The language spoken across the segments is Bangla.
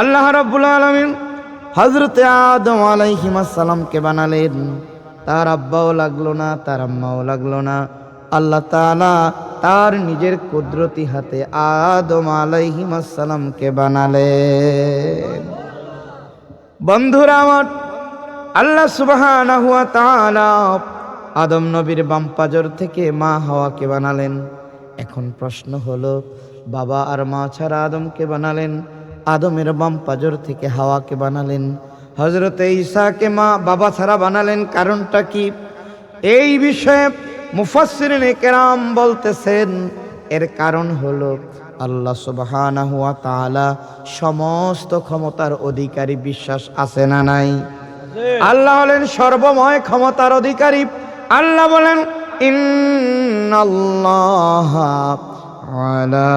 আল্লাহ রাব্বুল আলামিন হযরতে আদম আলাইহিসসালামকে বানালেন? তার আব্বাও লাগল না, তার আম্মাও লাগল না। আল্লাহ তাআলা তার নিজের কুদরতি হাতে আদম আলাইহিসসালামকে বানালেন? বন্ধুরা আমার, আল্লাহ তাআলা আদম নবীর বাম পাজর থেকে মা হাওয়াকে বানালেন? এখন প্রশ্ন হলো, বাবা আর মা ছাড়া আদমকে বানালেন? আদমের বাম পাজর থেকে হাওয়াকে বানালেন। হজরতে ঈসাকে মা বাবা ছাড়া বানালেন কারণটা কি? এই বিষয়ে মুফাসসিরিন কেরাম বলতেছেন, এর কারণ হলো আল্লাহ তাআলা সমস্ত ক্ষমতার অধিকারী বিশ্বাস আছে না নাই? আল্লাহ হলেন সর্বময় ক্ষমতার অধিকারী। আল্লাহ বলেন, ইন্নাল্লাহ আলা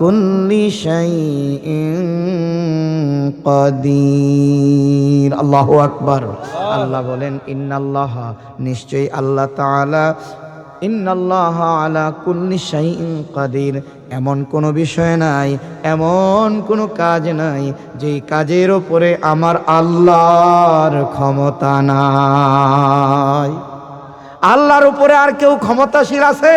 কুল্লি শাইইন কাদির। আল্লাহু আকবার। আল্লাহ বলেন, ইন্নাল্লাহ, নিশ্চয়ই আল্লাহ তাআলা, ইন্নাল্লাহ আলা কুল্লি শাইইন কাদির। এমন কোনো বিষয় নাই, এমন কোনো কাজ নাই, যেই কাজের ওপরে আমার আল্লাহর ক্ষমতা নাই। আল্লাহর উপরে আর কেউ ক্ষমতাশীল আছে?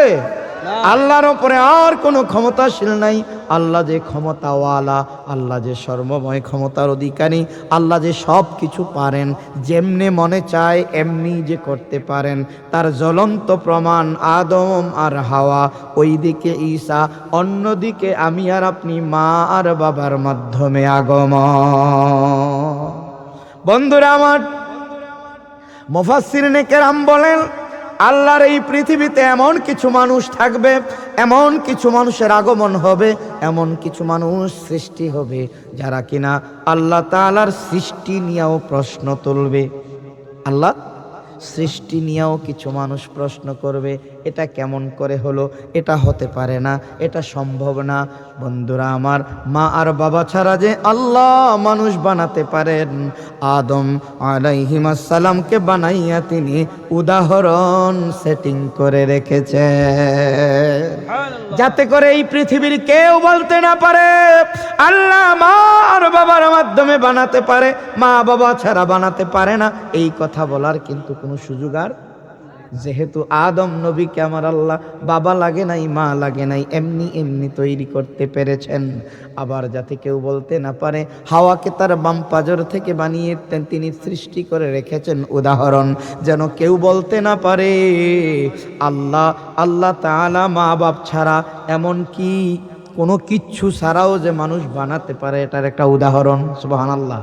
আল্লাহর ওপরে আর কোনো ক্ষমতাশীল নাই। আল্লাহ যে ক্ষমতাওয়ালা, আল্লাহ যে সর্বময় ক্ষমতার অধিকারী, আল্লাহ যে সব কিছু পারেন, যেমনে মনে চায় এমনি যে করতে পারেন। তার জ্বলন্ত প্রমাণ আদম আর হাওয়া। ওইদিকে ঈসা, অন্যদিকে আমি আর আপনি মা আর বাবার মাধ্যমে আগম বন্ধুরা আমার মুফাসসিরিনে নেকেরাম বলেন আল্লাহর এই পৃথিবীতে এমন কিছু মানুষ থাকবে, এমন কিছু মানুষের আগমন হবে, এমন কিছু মানুষ সৃষ্টি হবে যারা কিনা আল্লাহ তালার সৃষ্টি নিয়েও প্রশ্ন তুলবে। আল্লাহ সৃষ্টি নিয়েও কিছু মানুষ প্রশ্ন করবে এটা কেমন করে হলো এটা হতে পারে না এটা সম্ভব না। বন্ধুরা আমার মা আর বাবা ছাড়া যে আল্লাহ মানুষ বানাতে পারেন আদম আলাইহিমাসালামকে বানাইয়া তিনি উদাহরণ সেটিং করে রেখেছে যাতে করে এই পৃথিবীর কেউ বলতে না পারে আল্লাহ মা আর বাবার মাধ্যমে বানাতে পারে মা বাবা ছাড়া বানাতে পারে না। এই কথা বলার কিন্তু কোনো সুযোগ আর যেহেতু আদম নবীকে আমার আল্লাহ বাবা লাগে নাই, মা লাগে নাই, এমনি এমনি তৈরি করতে পেরেছেন। আবার যাতে কেউ বলতে না পারে, হাওয়াকে তার বাম পাজর থেকে বানিয়ে তিনি সৃষ্টি করে রেখেছেন। উদাহরণ, যেন কেউ বলতে না পারে, আল্লাহ আল্লাহ তাআলা মা বাপ ছাড়া এমন কি কোনো কিচ্ছু ছাড়াও যে মানুষ বানাতে পারে? এটার একটা উদাহরণ, সুবহানাল্লাহ।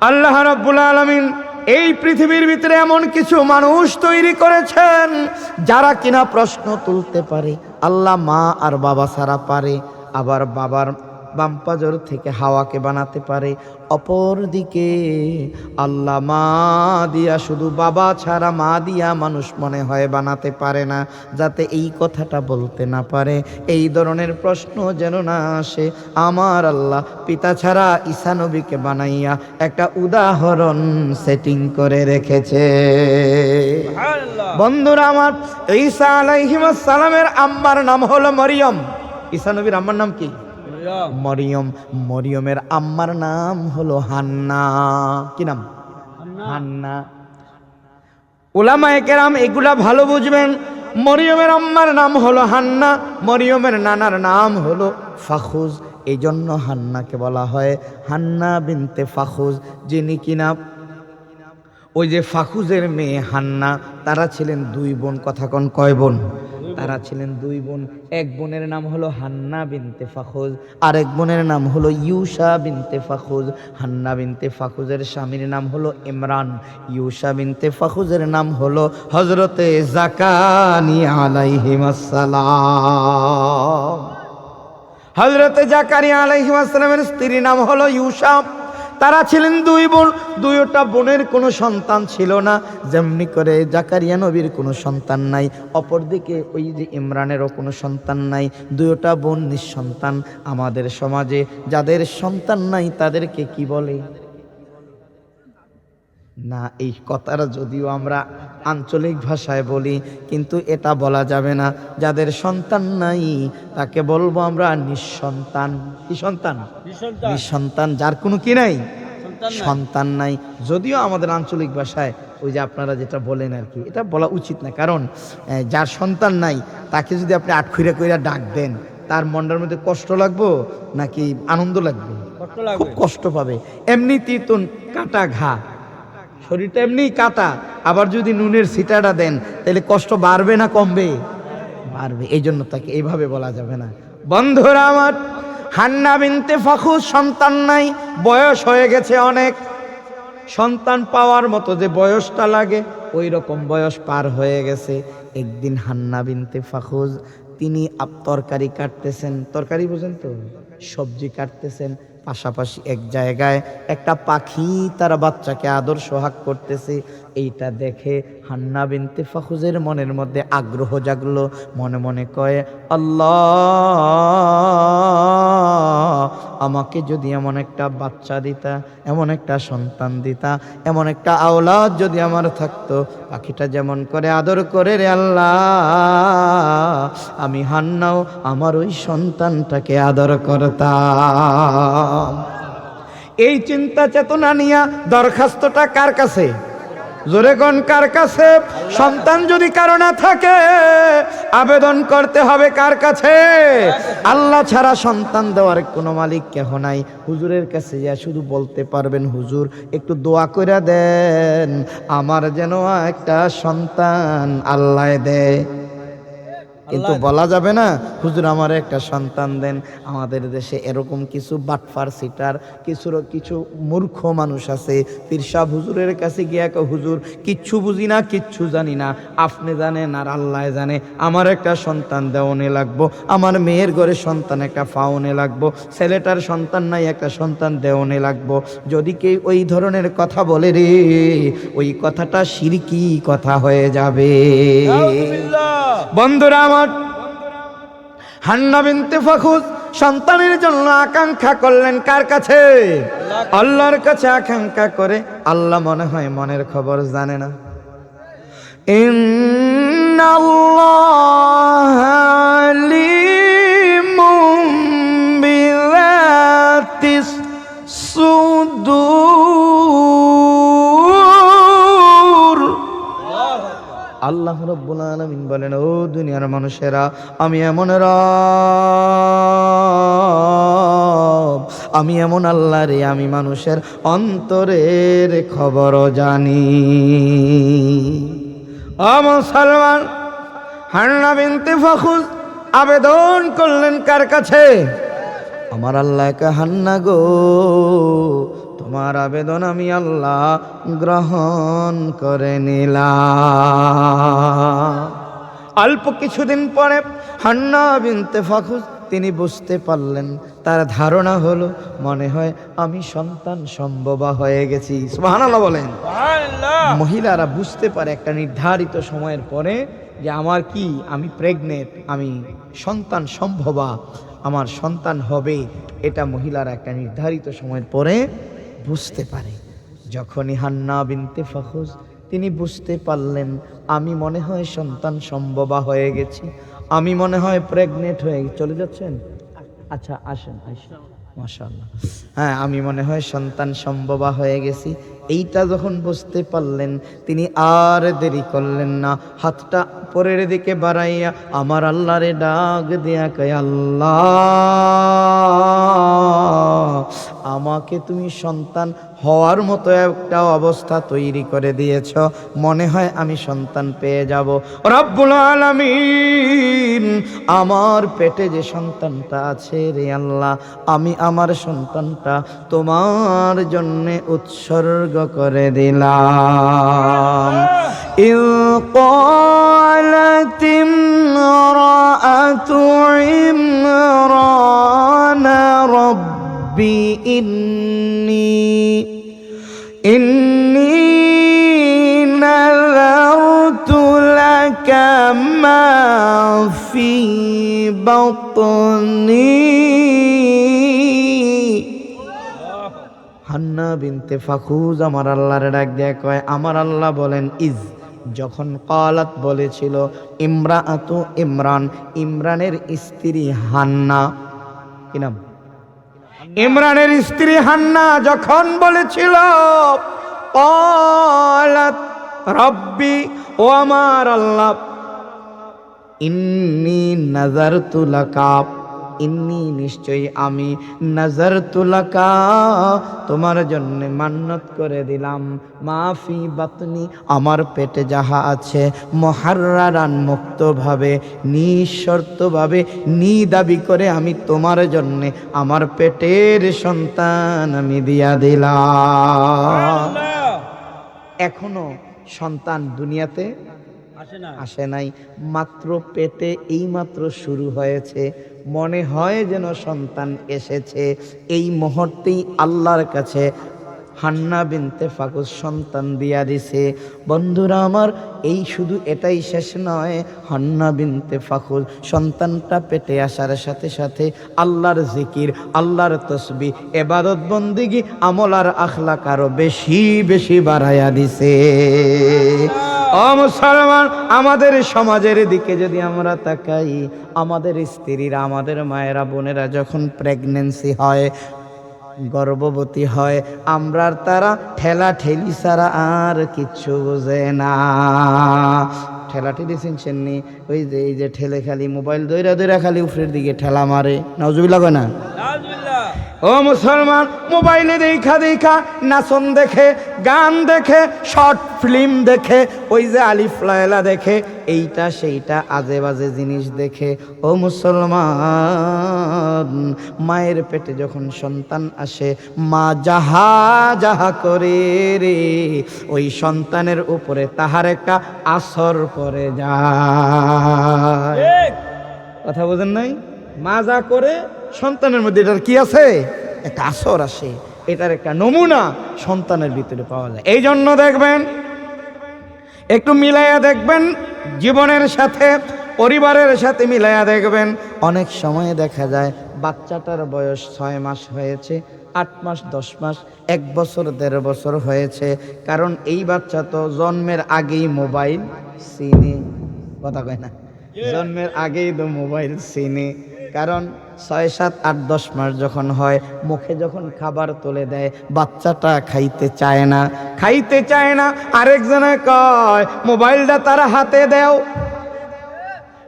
আল্লাহ রাব্বুল আলামিন এই পৃথিবীর ভিতরে এমন কিছু মানুষ তৈরি করেছেন যারা কিনা প্রশ্ন তুলতে পারে। আল্লাহ মা আর বাবা সারা পারে, আবার বাবার বামপাজর থেকে হাওয়াকে বানাতে পারে। অপর দিকে আল্লাহ মা দিয়া শুধু বাবা ছাড়া মা দিয়া মানুষ মনে হয় বানাতে পারে না যাতে এই কথাটা বলতে না পারে। এই ধরনের প্রশ্ন যেন না আসে। আমার আল্লাহ পিতা ছাড়া ঈশানবীকে বানাইয়া একটা উদাহরণ সেটিং করে রেখেছে। বন্ধুরা আমার ঈসা আলাইহিস সালামের আম্মার নাম হলো মরিয়ম। ঈশানবীর আম্মার নাম কি? মরিয়ম। মরিয়মের আম্মার নাম হলো হান্না। কি নাম? হান্না। ওলামায়ে কেরাম এগুলা ভালো বুঝবেন। মরিয়মের আম্মার নাম হলো হান্না মরিয়মের নানার নাম হলো ফাখুজ। এই জন্য হান্নাকে বলা হয় হান্না বিনতে ফাখুজ যিনি কিনা ওই যে ফাখুজের মেয়ে হান্না তারা ছিলেন দুই বোন। কথা কন কয় বোন? তারা ছিলেন দুই বোন। এক বোনের নাম হলো হান্না বিনতে ফাখুজ আর এক বোনের নাম হলো ইউসা বিনতে ফাখুজ। হান্না বিনতে ফাখুজের স্বামীর নাম হলো ইমরান। ইউসা বিনতে ফাখুজের নাম হলো হজরতে জাকানি আলাইহিমাসালাম হজরতে জাকারিয়া আলাইহিমাসালামের স্ত্রীর নাম হলো ইউসা। তারা ছিলেন দুই বোন। দুইটা বোনের কোনো সন্তান ছিল না। যেমনি করে জাকারিয়া নবীর কোনো সন্তান নাই, অপরদিকে ওই যে ইমরানেরও কোনো সন্তান নাই। দুইটা বোন নিঃসন্তান। আমাদের সমাজে যাদের সন্তান নাই, তাদেরকে কি বলে? না এই কথাটা যদিও আমরা আঞ্চলিক ভাষায় বলি কিন্তু এটা বলা যাবে না। যাদের সন্তান নাই তাকে বলব আমরা নিঃসন্তান। কি সন্তান? নিঃসন্তান। যার কোনো কি নাই? সন্তান নাই। যদিও আমাদের আঞ্চলিক ভাষায় ওই যে আপনারা যেটা বলেন আর কি এটা বলা উচিত না। কারণ যার সন্তান নাই তাকে যদি আপনি আটখুইরা কইরা ডাক দেন তার মনটার মধ্যে কষ্ট লাগবো নাকি আনন্দ লাগবে। খুব কষ্ট পাবে। এমনিতেই তো কাটা ঘা। শরীরটা এমনি কাটা। আবার যদি নুনের সিটাটা দেন, তাহলে কষ্ট বাড়বে না কমবে? বাড়বে এই জন্য তাকে এইভাবে বলা যাবে না। বন্ধুরা আমার, হান্না বিনতে ফাখুজ সন্তান নাই, বয়স হয়ে গেছে অনেক। সন্তান পাওয়ার মতো যে বয়সটা লাগে ওই রকম বয়স পার হয়ে গেছে। একদিন হান্না বিনতে ফাখুজ তিনি আপ তরকারি কাটতেছেন। তরকারি বুঝেন তো? সবজি কাটতেছেন। পাশাপাশি এক জায়গায় একটা পাখি তার বাচ্চাকে আদর সোহাগ করতেছে। এইটা দেখে হান্না বিনতে ফাখুজের মনের মধ্যে আগ্রহ জাগলো, মনে মনে কয়ে, আল্লাহ, আমাকে যদি এমন একটা বাচ্চা দিতা, এমন একটা সন্তান দিতা, এমন একটা আওলাদ যদি আমার থাকতো, পাখিটা যেমন করে আদর করে রে আল্লাহ, আমি হান্নাও আমার ওই সন্তানটাকে আদর করতাম। এই চিন্তা চেতনা নিয়া দরখাস্তটা কার কাছে? জোরে কার কাছে? সন্তান যদি কারও না থাকে, আবেদন করতে হবে কার কাছে? আল্লাহ ছাড়া সন্তান দেওয়ার কোনো মালিক কেহ নাই। হুজুরের কাছে যা শুধু বলতে পারবেন, হুজুর, একটু দোয়া করে দেন। আমার যেন একটা সন্তান আল্লাহ দেয়। কিন্তু বলা যাবে না হুজুর আমার একটা সন্তান দেন আমাদের দেশে এরকম কিছু বাটফার সিটার কিছু কিছু মূর্খ মানুষ আছে। পীরসাহ হুজুরের কাছে গিয়ে হুজুর কিচ্ছু বুঝি না কিচ্ছু জানি না। আপনি জানেন আর আল্লাহ জানে। আমার একটা সন্তান দেওয়ানে লাগবো আমার মেয়ের ঘরে সন্তান একটা ফাউনে লাগবো ছেলেটার সন্তান নাই একটা সন্তান দেওয়ানে লাগবো। যদি কেউ ওই ধরনের কথা বলে রে ওই কথাটা সিরকি কথা হয়ে যাবে। বন্ধুরা আমার। হান্না বিনতে ফাখুজ, সন্তানের জন্য আকাঙ্ক্ষা করলেন কার কাছে? আল্লাহর কাছে আকাঙ্ক্ষা করে আল্লাহ মনে হয় মনের খবর জানে না। সুদূর। আল্লাহ রব্বুল আলামিন বলেন, ও দুনিয়ার মানুষেরা, আমি এমন রব, আমি এমন আল্লাহ রে, আমি মানুষের অন্তরের খবর জানি। ও মুসলমান, হান্না বিনতে ফখুজ আবেদন করলেন কার কাছে? আমার আল্লাহকে হান্না গো তোমার আবেদন আমি আল্লাহ গ্রহণ করে নিলাম। অল্প কিছুদিন পরে হান্না বিনতে ফাখুজ তিনি বুঝতে পারলেন তার ধারণা হলো মনে হয় আমি সন্তান সম্ভবা হয়ে গেছি। সুবহানাল্লাহ বলেন। মহিলারা বুঝতে পারে একটা নির্ধারিত সময়ের পরে যে আমার কি আমি প্রেগনেন্ট আমি সন্তান সম্ভবা। আমার সন্তান হবে, এটা মহিলারা একটা নির্ধারিত সময়ের পরে বুঝতে পারে। যখনই হান্না বিনতে ফখুজ, তিনি বুঝতে পারলেন, আমি মনে হয় সন্তান সম্ভবা হয়ে গেছি। আমি মনে হয় প্রেগনেন্ট হয়ে চলে যাচ্ছেন? আচ্ছা আসেন আসেন। মাশাআল্লাহ। হ্যাঁ আমি মনে হয় সন্তান সম্ভবা হয়ে গেছি। এইটা যখন বুঝতে পারলেন, তিনি আর দেরি করলেন না। হাতটা পরের দিকে বাড়াইয়া আমার আল্লাহরে ডাক দেয়া কয়, আল্লাহ, আমাকে তুমি সন্তান হওয়ার মতো একটা অবস্থা তৈরি করে দিয়েছ। মনে হয় আমি সন্তান পেয়ে যাব। রব্বুল আলামিন, আমার পেটে যে সন্তানটা আছে রে আল্লাহ, আমি আমার সন্তানটা তোমার জন্যে উৎসর্গ করে দিলাম ইউ قالت امرأة عمران رب إني إني نذرت لك ما في بطني হান্না বিনতে ফাখুজ, আমার আল্লাহর ডাক দিয়ে কয়, আমার আল্লাহ বলেন, ইজ। যখন কালাত বলেছিল ইমরাআতু ইমরান। ইমরানের স্ত্রী হান্না। কি নাম? ইমরানের স্ত্রী হান্না যখন বলেছিল, কালাত রব্বি ও আমার আল্লাহ, ইন্নি নজর তুলাকা ইন্নি নিশ্চয়ই আমি নজর তুলাকা। তোমার জন্য মান্নত করে দিলাম। মাফি বাতনি আমার পেটে যাহা আছে মহারান মুক্তভাবে নিঃশর্তভাবে নি দাবি করে আমি তোমার জন্যে আমার পেটের সন্তান আমি দিয়া দিলাম। এখনও সন্তান দুনিয়াতে আসে নাই? মাত্র পেটে এই মাত্র শুরু হয়েছে। মনে হয় যেন সন্তান এসেছে। এই মুহূর্তেই আল্লাহর কাছে হান্না বিনতে ফাকুস সন্তান দিয়া দিছে। বন্ধুরা আমার, এই শুধু এটাই শেষ নয়। হান্না বিনতে ফাকুস সন্তানটা পেটে আসার সাথে সাথে আল্লাহর জিকির, আল্লাহর তসবি, এবাদত বন্দিগি আমল আর আখলাক আরও বেশি বেশি বাড়াইয়া দিছে। ও মুসলমান, আমাদের সমাজের দিকে যদি আমরা তাকাই, আমাদের স্ত্রীরা, আমাদের মায়েরা, বোনেরা যখন প্রেগনেন্সি হয়, গর্ভবতী হয়, আমরা তারা ঠেলা ঠেলি ছাড়া আর কিচ্ছু বোঝে না। ঠেলা ঠেলি চিনছেন নি? ওই যে, এই যে ঠেলে খালি, মোবাইল দৈরা দৈরা খালি উপরের দিকে ঠেলা মারে। নজুবিল্লা কয় না? ও মুসলমান মোবাইলে দেখা দেখা নাচন দেখে গান দেখে শর্ট ফিল্ম দেখে ওই যে আলিফ লায়লা দেখে এইটা সেইটা আজে বাজে জিনিস দেখে। ও মুসলমান মায়ের পেটে যখন সন্তান আসে মা যাহা যাহা করে রে ওই সন্তানের উপরে তাহার একটা আসর পরে যায়। ঠিক। কথা বোঝেন নাই? মা যা করে সন্তানের মধ্যে এটার কি আছে? একটা আসর আসে। এটার একটা নমুনা সন্তানের ভিতরে পাওয়া যায়। এই জন্য দেখবেন একটু মিলাইয়া দেখবেন জীবনের সাথে পরিবারের সাথে মিলাইয়া দেখবেন অনেক সময় দেখা যায় বাচ্চাটার বয়স ছয় মাস হয়েছে আট মাস দশ মাস এক বছর দেড় বছর হয়েছে। কারণ এই বাচ্চা তো জন্মের আগেই মোবাইল চিনে কথা কয় না? জন্মের আগেই তো মোবাইল চিনে কারণ ছয়, সাত, আট, দশ মাস যখন হয়, মুখে যখন খাবার তুলে দেয়, বাচ্চাটা খাইতে চায় না। খাইতে চায় না, আরেকজনে কয়, মোবাইলটা তারা হাতে দেও।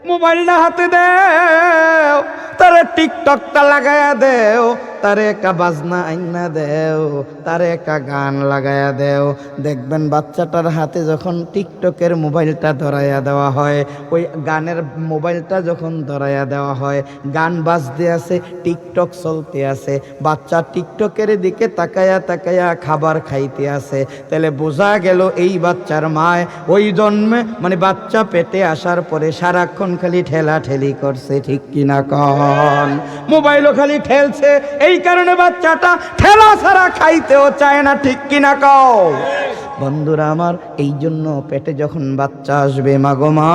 মোবাইলটা হাতে দেও। তারে টিকটকটা লাগায়া দেও, তারে একটা বাজনা আইনা দেও, তারে একটা গান লাগায়া দেও। দেখবেন বাচ্চাটার হাতে যখন টিকটকের মোবাইলটা ধরাইয়া দেওয়া হয়, ওই গানের মোবাইলটা যখন ধরাইয়া দেওয়া হয়, গান বাজতে আছে, টিকটক চলতে আছে, বাচ্চা টিকটকের দিকে তাকায়া তাকায়া খাবার খাইতে আছে। তাহলে বোঝা গেল এই বাচ্চার মায় ওই জন্মে মানে বাচ্চা পেটে আসার পরে সারাক্ষণ খালি ঠেলা ঠেলি করছে, ঠিক কিনা? কন মোবাইলও খালি ঠেলছে এই কারণে বাচ্চাটা ঠেলা ছাড়া খাইতেও চায় না, ঠিক কিনা কও? বন্ধুরা আমার, এই জন্য পেটে যখন বাচ্চা আসবে মাগো মা,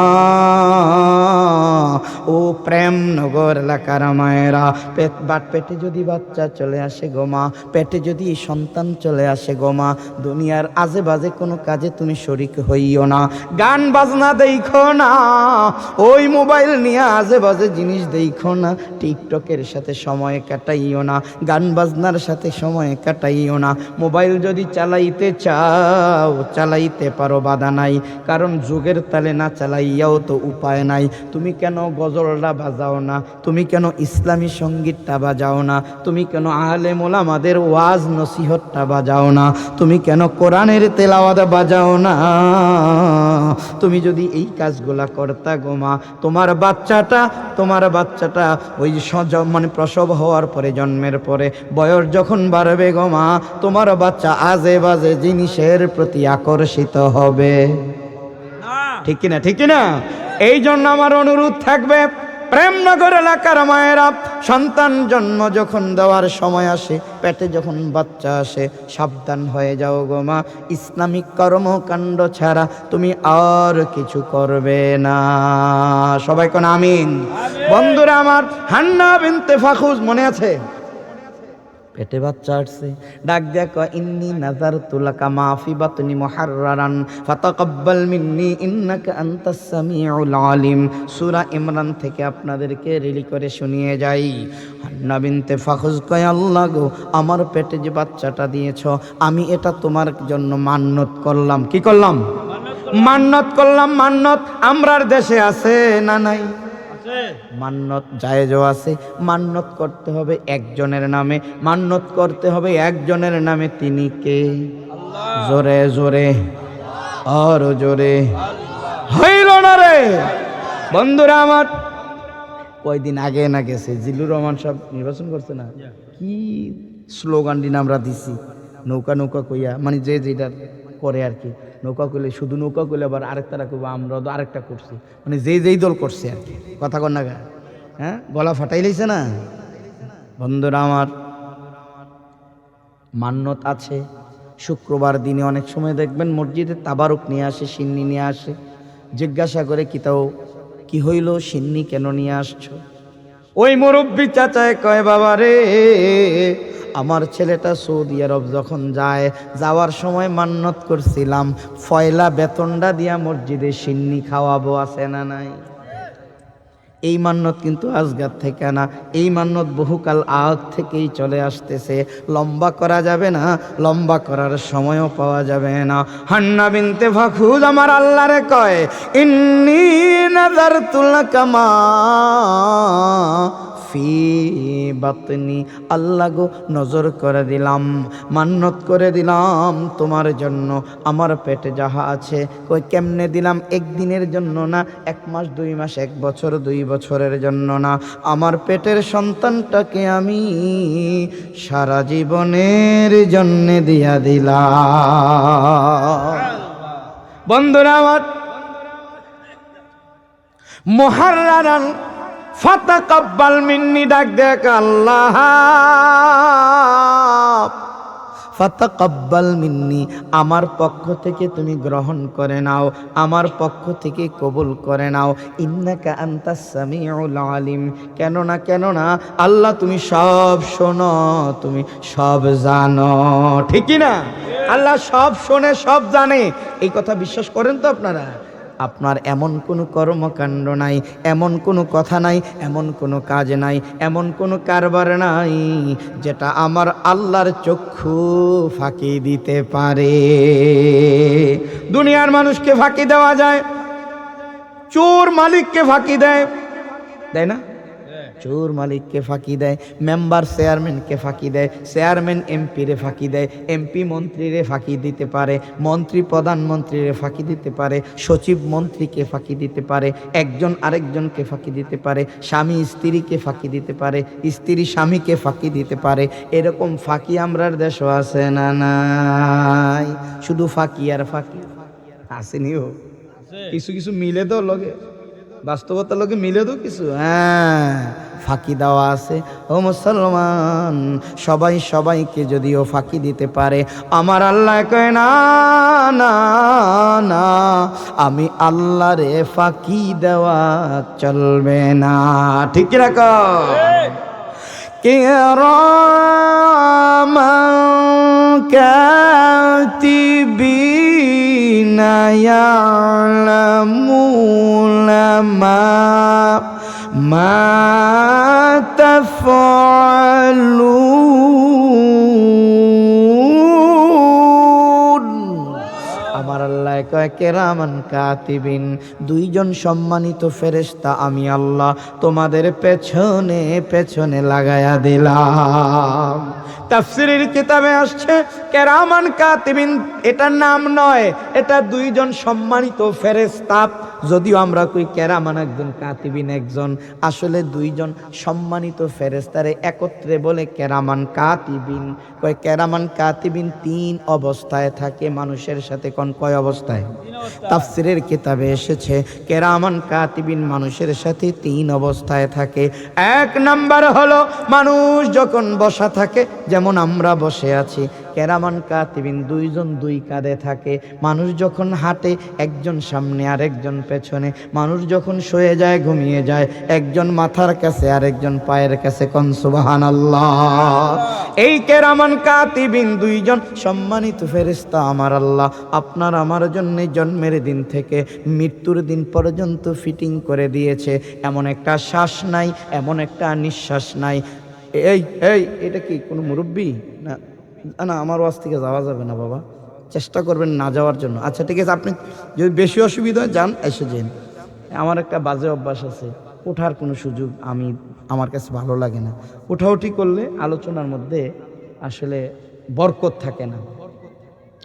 ও প্রেম নগর এলাকার মায়েরা, পেট, বাট পেটে যদি বাচ্চা চলে আসে গোমা পেটে যদি সন্তান চলে আসে গোমা দুনিয়ার আজে বাজে কোনো কাজে তুমি শরিক হইও না। গান বাজনা দেখো না, ওই মোবাইল নিয়ে আজে বাজে জিনিস দেখো না, টিকটকের সাথে সময় কাটাইও না, গান বাজনার সাথে সময় কাটাইও না, মোবাইল যদি চালাইতে চাও চালাইতে পারো বাধা নাই। কারণ যুগের তালে না চালাইয়াও তো উপায় নাই। তুমি কেন গজলটা বাজাও না? তুমি কেন ইসলামী সঙ্গীতটা বাজাও না? তুমি কেন আহলে মোলামাদের ওয়াজ নসিহতটা বাজাও না? তুমি কেন কোরআনের তেলাওয়াত বাজাও না? তুমি যদি এই কাজগুলা করতা গোমা তোমার বাচ্চাটা তোমার বাচ্চাটা ওই মানে প্রসব হওয়ার পরে, জন্মের পরে, বয়স যখন বাড়বে গোমা তোমার বাচ্চা আজে বাজে জিনিসের প্রতি আকর্ষিত হবে। ঠিক কিনা ঠিক কিনা? এই জন্য আমার অনুরোধ থাকবে প্রেমনগর এলাকার মায়েরা সন্তান জন্ম যখন দেওয়ার সময় আসে পেটে যখন বাচ্চা আসে সাবধান হয়ে যাও গো মা ইসলামিক কর্মকাণ্ড ছাড়া তুমি আর কিছু করবে না। সবাই কোন আমিন। বন্ধুরা আমার হান্না বিনতে ফাখুজ মনে আছে? পেটে বাচ্চা আসছে। ডাক দিয়া কয়, ইন্নি নাজার তুলাকা মাফি বাতনি মুহাররারান ফাতাকাব্বাল মিন্নি, ইন্নাকা আনতাস সামিউল আলিম। সূরা ইমরান থেকে আপনাদেরকে রেলি করে শুনিয়ে যাই। হান্না বিনতে ফাখুজ কয়, আল্লাহ গো, আমার পেটে যে বাচ্চাটা দিয়েছ, আমি এটা তোমার জন্য মান্নত করলাম। কি করলাম? মান্নত করলাম, মান্নত। আমরার দেশে আছে না নাই? মান্নত জায়েজও আছে মান্নত করতে হবে একজনের নামে মান্নত করতে হবে একজনের নামে তিনি কে? জোরে জোরে আর জোরে। হইল না রে। বন্ধুরা আমার কয়দিন আগে না গেছে জিল্লুর রহমান সব নির্বাচন করছে না? কি স্লোগানটি আমরা দিছি? নৌকা নৌকা কইয়া মানে যে যেটা করে আর কি। নৌকা কইলে শুধু নৌকা কইলে আবার আরেকটা করব, আমরা তো আরেকটা করছি। মানে যেই যেই দল করছে আর কি। কথা গা হ্যাঁ? গলা ফাটাই লাইছে না? বন্ধুরা আমার, মান্যত আছে। শুক্রবার দিনে অনেক সময় দেখবেন মসজিদে তাবারুক নিয়ে আসে, সিন্নি নিয়ে আসে। জিজ্ঞাসা করে কি তাও কি হইল? সিন্নি কেন নিয়ে আসছো? ওই মুরব্বী চাচায় কয়, বাবা রে আমার ছেলেটা সৌদি আরব যখন যায়, যাওয়ার সময় মান্নত করছিলাম, ফয়লা বেতনটা দিয়া মসজিদে সিন্নি খাওয়াবো, আছে না নাই? এই মান্যত কিন্তু আজগার থেকে না, এই মান্যত বহুকাল আগ থেকেই চলে আসতেছে। লম্বা করা যাবে না, লম্বা করার সময়ও পাওয়া যাবে না। হান্না বিনতে ফাখুজ আমার আল্লাহরে কয়, ইন্নি নাজার তুলা কামা ফি বাতনি। আল্লাহ গো, নজর করে দিলাম। মান্নত করে দিলাম তোমার জন্য। আমার পেটে যাহা আছে, কই কেমনে দিলাম? একদিনের জন্য না, এক মাস, দুই মাস, এক বছর, দুই বছরের জন্য না। আমার পেটের সন্তানটাকে আমি সারা জীবনের জন্যে দিয়া দিলাম। বন্ধুরা আমার মহারান ফাতাকাব্বাল মিন্নি ডাক দেখ আল্লাহ। ফাতাকাব্বাল মিন্নি, আমার পক্ষ থেকে তুমি গ্রহণ করে নাও, আমার পক্ষ থেকে কবুল করে নাও। ইন্নাকা আলিম কেন না কেন না আল্লাহ তুমি সব শোনো, তুমি সব জানো। ঠিকই না? আল্লাহ সব শোনে, সব জানে। এই কথা বিশ্বাস করেন তো আপনারা? আপনার এমন কোনো কর্মকাণ্ড নাই, এমন কোনো কথা নাই, এমন কোনো কাজ নাই, এমন কোনো কারবার নাই যেটা আমার আল্লাহর চক্ষু ফাঁকি দিতে পারে। দুনিয়ার মানুষকে ফাঁকি দেওয়া যায়, চোর মালিককে ফাঁকি দেয়, তাই না? চোর মালিককে ফাঁকি দেয় মেম্বার চেয়ারম্যানকে ফাঁকি দেয় চেয়ারম্যান এমপিরে ফাঁকি দেয় এমপি মন্ত্রীরে ফাঁকি দিতে পারে মন্ত্রী প্রধানমন্ত্রীরে ফাঁকি দিতে পারে সচিব মন্ত্রীকে ফাঁকি দিতে পারে একজন আরেকজনকে ফাঁকি দিতে পারে স্বামী স্ত্রীকে ফাঁকি দিতে পারে স্ত্রী স্বামীকে ফাঁকি দিতে পারে। এরকম ফাঁকি আমরার দেশও আছে না নাই। শুধু ফাঁকি আর ফাঁকি। আসেনিও। কিছু কিছু মিলে তো লগে। বাস্তবতার লোকে মিলে তো কিছু হ্যাঁ ফাঁকি দেওয়া আছে। ও মুসলমান, সবাই সবাইকে যদিও ফাঁকি দিতে পারে, আমার আল্লাহ কয়, না না না, আমি আল্লাহ রে ফাঁকি দেওয়া চলবে না। ঠিক রাখ কে রাম كاتبين يعلمون ما ما تفعلون আমার আল্লাহ কয় কেরামান কাতিবিন দুইজন সম্মানিত ফেরেশতা আমি আল্লাহ তোমাদের পেছনে পেছনে লাগায়া দিলাম তাফসিরের কিতাবে আসছে, কেরামান কাতিবিন এটা নাম নয়, এটা দুইজন সম্মানিত ফেরেশতা। যদিও আমরা কই কেরামান একজন, কাতিবিন একজন, আসলে দুইজন সম্মানিত ফেরেস্তারে একত্রে বলে কেরামান কাতিবিন। কয় কেরামান কাতিবিন তিন অবস্থায় থাকে, মানুষের সাথে কোন কয় অবস্থায়? তাফসিরের কিতাবে এসেছে, কেরামান কাতিবিন মানুষের সাথে তিন অবস্থায় থাকে। এক নাম্বার হলো, মানুষ যখন বসা থাকে, যেমন আমরা বসে আছি, কেরামান কাতিবিন দুইজন দুই কাঁধে থাকে। মানুষ যখন হাঁটে, একজন সামনে আর একজন পেছনে। মানুষ যখন শুয়ে যায়, ঘুমিয়ে যায়, একজন মাথার কাছে আর একজন পায়ের কাছে কনসুবাহান আল্লাহ এই কেরামান কাতিবিন দুইজন সম্মানিত ফেরেস্তা আমার আল্লাহ। আপনার আমার জন্য জন্মের দিন থেকে মৃত্যুর দিন পর্যন্ত ফিটিং করে দিয়েছে। এমন একটা শ্বাস নাই, এমন একটা নিঃশ্বাস নাই। এই এই এটা কি কোনো মুরব্বী? না না আমার ওয়াজ থেকে যাওয়া যাবে না বাবা। চেষ্টা করবেন না যাওয়ার জন্য। আচ্ছা ঠিক আছে আপনি যদি বেশি অসুবিধা হয়, যান এসে যান। আমার একটা বাজে অভ্যাস আছে। ওঠার কোনো সুযোগ আমি আমার কাছে ভালো লাগে না। উঠাউঠি করলে আলোচনার মধ্যে আসলে বরকত থাকে না।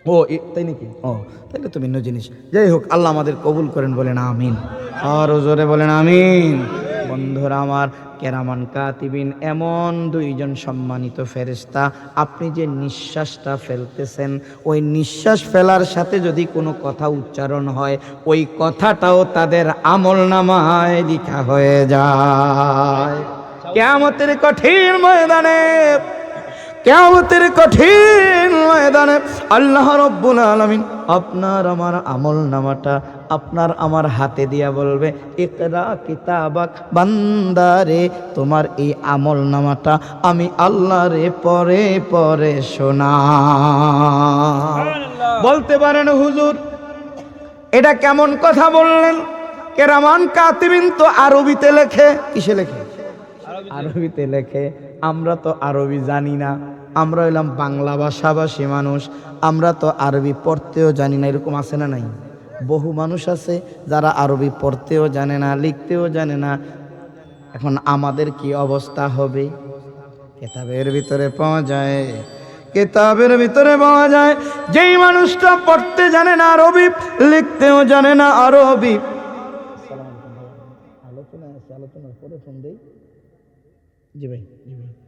ও তাই নাকি? ও তাহলে তো ভিন্ন জিনিস। যাই হোক আল্লাহ আমাদের কবুল করেন বলেন আমিন। আর জোরে বলেন আমিন। বন্ধুরা আমার, কেরামান কাতিবিন, এমন দুইজন সম্মানিত ফেরেস্তা আপনি যে নিঃশ্বাসটা ফেলতেছেন, ওই নিঃশ্বাস ফেলার সাথে যদি কোনো কথা উচ্চারণ হয়, ওই কথাটাও তাদের আমল নামায় লিখা হয়ে যায়। কেমতের কঠিন ময়দানে, কেয়ামতের কঠিন ময়দানে আল্লাহ রব্বুল আলামিন আপনার আমার আমল নামাটা আপনার আমার হাতে দিয়া বলবে ইকরা কিতাবাক বান্দারে তোমার এই আমল নামাটা আমি আল্লাহরে পরে পরে শোনা। বলতে পারেন হুজুর এটা কেমন কথা বললেন? কেরামান কাতিবিন তো আরবিতে লেখে কিসে লেখে? আরবিতে লেখে আমরা তো আরবি জানি না আমরা হইলাম বাংলা ভাষাভাষী মানুষ আমরা তো আরবি পড়তেও জানি না এরকম আছে না নাই? বহু মানুষ আছে যারা আরবি পড়তেও জানে না, লিখতেও জানে না। এখন আমাদের কি অবস্থা হবে? কেতাবের ভিতরে পাওয়া যায়, কেতাবের ভিতরে পাওয়া যায়, যেই মানুষটা পড়তে জানে না আরবি, লিখতেও জানে না আরবি। আলোচনা আছে, আলোচনার জি ভাই জি ভাই।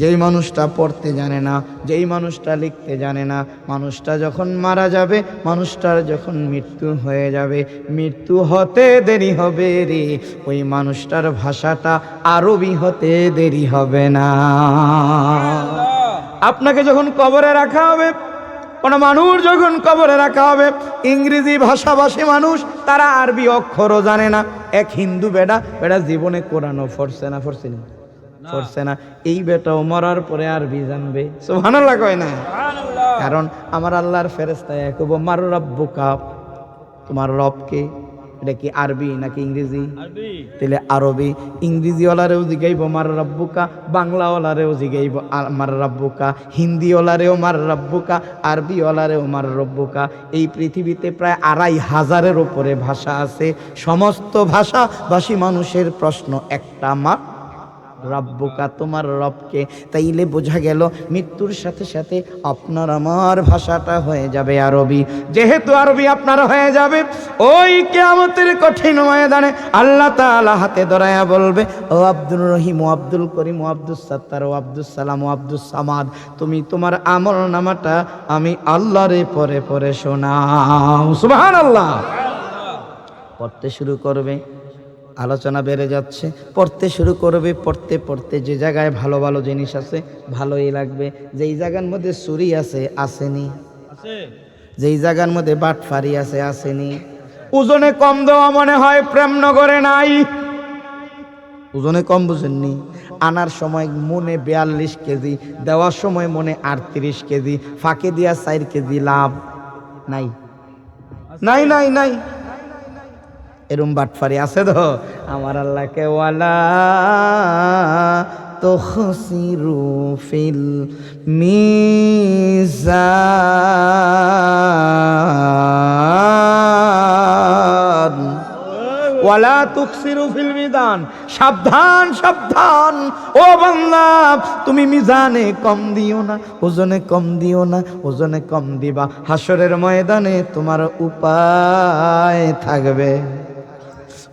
যেই মানুষটা পড়তে জানে না, যেই মানুষটা লিখতে জানে না, মানুষটা যখন মারা যাবে, মানুষটার যখন মৃত্যু হয়ে যাবে, মৃত্যু হতে দেরি হবে রে, ওই মানুষটার ভাষাটা আরবি হতে দেরি হবে না। আপনাকে যখন কবরে রাখা হবে, কোনো মানুষ যখন কবরে রাখা হবে, ইংরেজি ভাষাভাষী মানুষ, তারা আরবি অক্ষরও জানে না। এক হিন্দু বেটা বেটা জীবনে কোরআনও ফরছে না ফরছে না। ফরছে না এই বেটাও মরার পরে আরবি জানবে। সুবহানাল্লাহ কয় না? কারণ আমার আল্লাহর ফেরেস্তা একব মার রব্বুকা তোমার রবকে এটা কি আরবি নাকি ইংরেজি? আরবি। তাহলে আরবি। ইংরেজিওয়ালারেও জিগাইব মার রাব্বুকা বাংলাওয়ালারেও জিগাইব মার রাব্বুকা হিন্দিওয়ালারেও মার রাব্বুকা আরবিওয়ালারেও মার রব্বুকা এই পৃথিবীতে প্রায় আড়াই হাজারের ওপরে ভাষা আছে। সমস্ত ভাষাভাষী মানুষের প্রশ্ন একটা মার রাব্বুকা, তোমার রবকে। তাইলে বোঝা গেল, মৃত্যুর সাথে সাথে আপনার আমার ভাষাটা হয়ে যাবে আরবি। যেহেতু আরবি আপনার হয়ে যাবে, ওই কেয়ামতের কঠিন ময়দানে আল্লাহ তাআলা হাতে ধরায়া বলবে, ও আব্দুর রহিম, ও আব্দুল করিম, ও আব্দুল সাত্তার, ও আব্দুল সালাম, ও আব্দুল সামাদ, তুমি তোমার আমল নামাটা আমি আল্লাহরে পরে পরে শোনাও। সুবহানাল্লাহ। পড়তে শুরু করবে। আলোচনা বেড়ে যাচ্ছে। পড়তে শুরু করবে পড়তে পড়তে যে জায়গায় ভালো ভালো জিনিস আছে ভালোই লাগবে। যেই জায়গার মধ্যে চুরি আছে আসেনি। যেই জায়গার মধ্যে বাটফারি আছে আসেনি। ওজনে কম দেওয়া মনে হয় প্রেমনগরে নাই। ওজনে কম বুঝেননি। আনার সময় মনে বিয়াল্লিশ কেজি দেওয়ার সময় মনে আটত্রিশ কেজি ফাঁকে দিয়া চার কেজি লাভ নাই। নাই নাই নাই। এরম বাটফারি আছে তো? আমার আল্লাহকে ওয়ালা তো খুশিরু ফিল মিজান। ওয়ালা তুকসিরু ফিল মিদান সাবধান সাবধান। ও বান্দা, তুমি মিজানে কম দিও না, ওজনে কম দিও না, ওজনে কম দিবা। হাসরের ময়দানে তোমার উপায় থাকবে।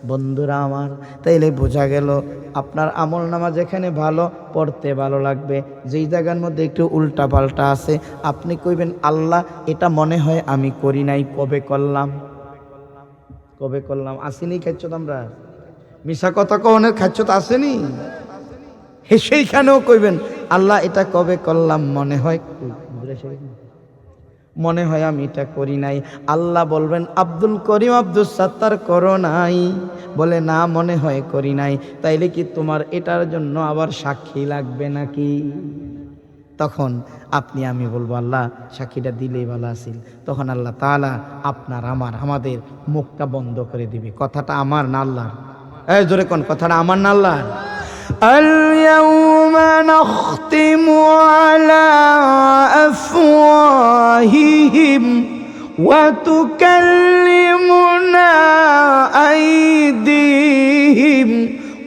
বন্ধুরা আমার, তাইলে বোঝা গেল আপনার আমল নামা যেখানে ভালো, পড়তে ভালো লাগবে। যেই জায়গার মধ্যে একটু উল্টা পাল্টা আছে, আপনি কইবেন, আল্লাহ, এটা মনে হয় আমি করি নাই, কবে করলাম? কবে করলাম? আসেনি খাচ্ছ আমরা? মিশা কথা কনের খাচ্ছ তো আসেনি? সেইখানেও কইবেন, আল্লাহ, এটা কবে করলাম, মনে হয়? মনে হয় আমি এটা করি নাই। আল্লাহ বলবেন, আব্দুল করিম আব্দুল সাত্তার করো নাই। বলে, না, মনে হয় করি নাই। তাইলে কি তোমার এটার জন্য আবার সাক্ষী লাগবে নাকি? তখন আপনি, আমি বলব, আল্লাহ, সাক্ষীটা দিলেই ভালো আছিল। তখন আল্লাহ তাআলা আপনার, আমার, আমাদের মুখটা বন্ধ করে দিবে। কথাটা আমার না আল্লাহর? এই জোরে কোন, কথাটা আমার না আল্লাহর? اليوم نختم على أفواههم وتكلمنا أيديهم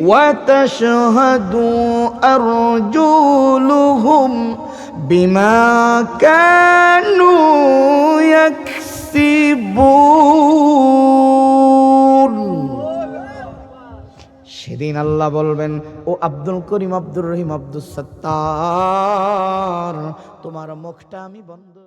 وتشهد أرجلهم بما كانوا يكسبون. সেদিন আল্লাহ বলবেন ও আব্দুল করিম আব্দুর রহিম আব্দুল সত্তার তোমার মুখটা আমি বন্ধ